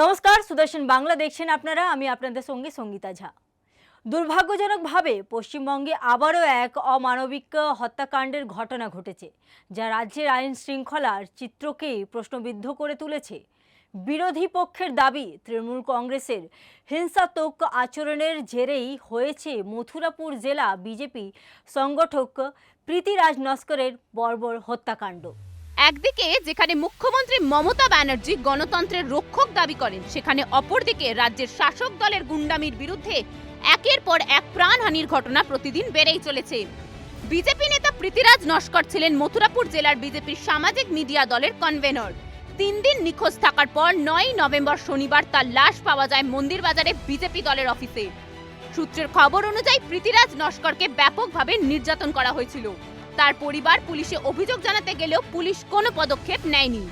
নমস্কার, সুদর্শন বাংলা দেখছেন আপনারা, আমি আপনাদের সঙ্গে সঙ্গীতা ঝা। দুর্ভাগ্যজনকভাবে পশ্চিমবঙ্গে আবারও এক অমানবিক হত্যাকাণ্ডের ঘটনা ঘটেছে, যা রাজ্যের আইন শৃঙ্খলার চিত্রকেই প্রশ্নবিদ্ধ করে তুলেছে। বিরোধী পক্ষের দাবি, তৃণমূল কংগ্রেসের হিংসাত্মক আচরণের জেরেই হয়েছে মথুরাপুর জেলা বিজেপি সংগঠক প্রীতিরাজ নস্করের বর্বর হত্যাকাণ্ড। একদিকে যেখানে মুখ্যমন্ত্রী মমতা ব্যানার্জি গণতন্ত্রের রক্ষক দাবি করেন, সেখানে অপরদিকে রাজ্যের শাসক দলের গুন্ডামির বিরুদ্ধে একের পর এক প্রাণহানির ঘটনা প্রতিদিন বেড়েই চলেছে। বিজেপি নেতা প্রীতিরাজ নস্কর ছিলেন মথুরাপুর জেলার বিজেপির সামাজিক মিডিয়া দলের কনভেনর। তিন দিন নিখোঁজ থাকার পর নয় নভেম্বর শনিবার তার লাশ পাওয়া যায় মন্দির বাজারে বিজেপি দলের অফিসে। সূত্রের খবর অনুযায়ী প্রীতিরাজ নস্করকে ব্যাপকভাবে নির্যাতন করা হয়েছিল। তার পরিবার পুলিশে অভিযোগ জানাতে গেলেও পুলিশ কোনো পদক্ষেপ নেয়নি।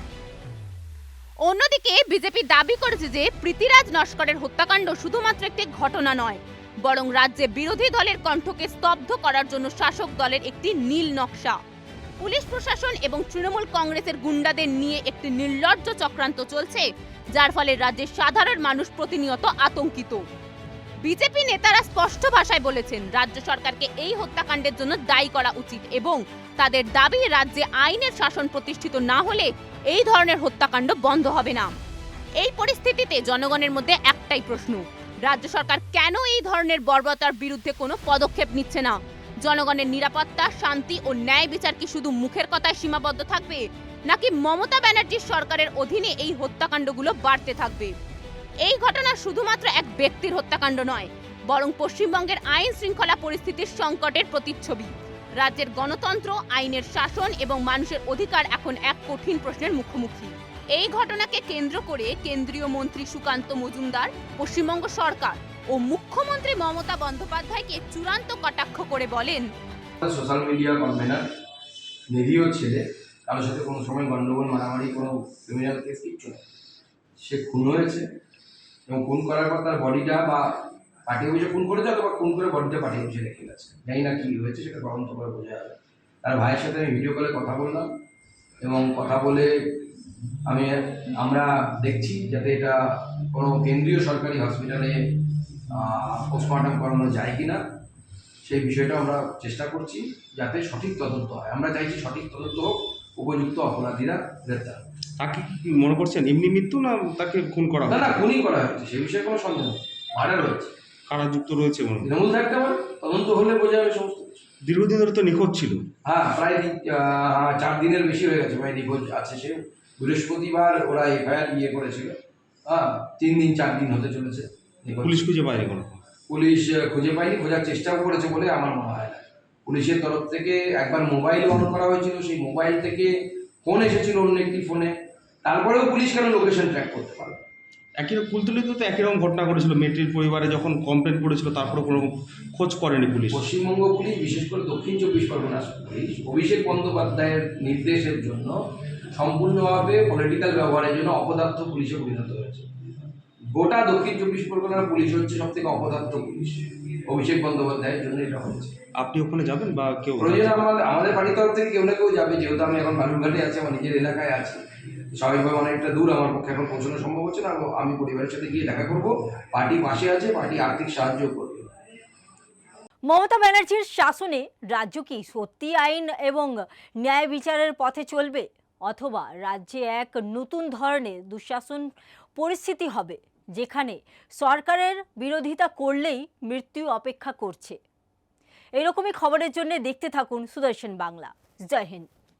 অন্যদিকে বিজেপি দাবি করেছে যে প্রীতিরাজ নস্করের হত্যাকাণ্ড শুধুমাত্র একটি ঘটনা নয়, বরং রাজ্যে বিরোধী দলের কণ্ঠকে স্তব্ধ করার জন্য শাসক দলের একটি নীল নকশা। পুলিশ প্রশাসন এবং তৃণমূল কংগ্রেসের গুন্ডাদের নিয়ে একটি নির্লজ্জ চক্রান্ত চলছে, যার ফলে রাজ্যের সাধারণ মানুষ প্রতিনিয়ত আতঙ্কিত। বিজেপি নেতারা স্পষ্ট ভাষায় বলেছেন, রাজ্য সরকারকে এই হত্যাকাণ্ডের জন্য দায়ী করা উচিত এবং তাদের দাবি, রাজ্যে আইনের শাসন প্রতিষ্ঠিত না হলে এই ধরনের হত্যাকাণ্ড বন্ধ হবে না। এই পরিস্থিতিতে জনগণের মধ্যে একটাই প্রশ্ন, রাজ্য সরকার কেন এই ধরনের বর্বরতার বিরুদ্ধে কোনো পদক্ষেপ নিচ্ছে না? জনগণের নিরাপত্তা, শান্তি ও ন্যায় বিচার কি শুধু মুখের কথায় সীমাবদ্ধ থাকবে, নাকি মমতা ব্যানার্জির সরকারের অধীনে এই হত্যাকাণ্ডগুলো বাড়তে থাকবে? এই ঘটনা শুধুমাত্র এক ব্যক্তির হত্যাকাণ্ড নয়, বরং পশ্চিমবঙ্গের আইন শৃঙ্খলা পরিস্থিতির সংকটের প্রতিচ্ছবি। রাজ্যের গণতন্ত্র, আইনের শাসন এবং মানুষের অধিকার এখন এক কঠিন প্রশ্নের মুখোমুখি। এই ঘটনাকে কেন্দ্র করে কেন্দ্রীয় মন্ত্রী সুকান্ত মজুমদার, পশ্চিমবঙ্গ সরকার ও মুখ্যমন্ত্রী মমতা বন্দ্যোপাধ্যায়কে চূড়ান্ত কটাক্ষ করে বলেন, সোশ্যাল মিডিয়া কনভেনার, নিরীহ ছেলে, কারোর সাথে কোনো সময় গণ্ডগোল, মারামারি, কোনো ক্রিমিনাল কেস কিচ্ছু সে খুন হয়েছে এবং খুন করার পর তার বডিটা বা পার্টি অফিসে খুন করেছে অথবা খুন করে বডিটা পার্টি অফিসে রেখে গেছে। জানি না কী হয়েছে, সেটা তদন্ত করে বোঝা যাবে। তার ভাইয়ের সাথে আমি ভিডিও কলে কথা বললাম এবং কথা বলে আমি, আমরা দেখছি যাতে এটা কোনো কেন্দ্রীয় সরকারি হসপিটালে পোস্টমর্টম করানো যায় কি না সেই বিষয়টা আমরা চেষ্টা করছি যাতে সঠিক তদন্ত হয়। আমরা চাইছি সঠিক তদন্ত হোক, উপযুক্ত অপরাধীরা গ্রেপ্তার। তাকে কি মনে করছেন? এমনি মৃত্যু না তাকে খুন করা না না খুনই করা হয়েছে সে বিষয়ে কোনো সন্দেহ মার্ডার হয়েছে। কারা যুক্ত রয়েছে মনে হয়? তৃণমূল থাকতে পারে তদন্ত হলে বোঝা যাবে সমস্ত দীর্ঘদিন ধরে তো নিখোঁজ ছিল। হ্যাঁ প্রায় চার দিনের বেশি হয়ে গেছে প্রায় নিখোঁজ আছে সে। বৃহস্পতিবার ওরা এফআইআর ইয়ে করেছিল। হ্যাঁ তিন দিন চার দিন হতে চলেছে পুলিশ খুঁজে পায়নি কোনো পুলিশ খুঁজে পায়নি খোঁজার চেষ্টাও করেছে বলে আমার মনে হয় না। পুলিশের তরফ থেকে একবার মোবাইল অন করা হয়েছিল সেই মোবাইল থেকে ফোন এসেছিল অন্য একটি ফোনে তারপরেও পুলিশ কেন লোকেশন ট্র্যাক করতে পারবে একই কুলতলিতে তো একই রকম ঘটনা ঘটেছিল। মেয়েটির পরিবারে যখন কমপ্লেন করেছিল তারপরে কোনো রকম খোঁজ করেনি পুলিশ। পশ্চিমবঙ্গ পুলিশ বিশেষ করে দক্ষিণ চব্বিশ পরগনা পুলিশ অভিষেক বন্দ্যোপাধ্যায়ের নির্দেশের জন্য সম্পূর্ণভাবে পলিটিক্যাল ব্যবহারের জন্য অপদার্থ পুলিশে পরিণত হয়েছে। গোটা দক্ষিণ চব্বিশ পরগনার পুলিশ হচ্ছে সব থেকে অপদার্থ পুলিশ। অভিষেক বন্দ্যোপাধ্যায়ের জন্য এটা হচ্ছে আপনি ওখানে যাবেন বা কেউ প্রয়োজন আমাদের আমাদের বাড়ির তরফ থেকে কেউ না কেউ যাবে যেহেতু আমি এখন বালুরঘাটে আছি আমার নিজের এলাকায় আছি। স্বাভাবিকভাবে অনেকটা দূর আমার পক্ষে এখন পৌঁছানো সম্ভব হচ্ছে না আমি পরিবারের সাথে গিয়ে দেখা করব। পার্টি পাশে আছে পার্টি আর্থিক সাহায্য করবে। মমতা ব্যানার্জির শাসনে রাজ্য কি সত্যি আইন এবং ন্যায় বিচারের পথে চলবে? অথবা রাজ্যে এক নতুন ধরনের দুঃশাসন পরিস্থিতি হবে? যেখানে সরকারের বিরোধিতা করলেই মৃত্যু অপেক্ষা করছে। এরকমই খবরের জন্য দেখতে থাকুন সুদর্শন বাংলা। জয় হিন্দ।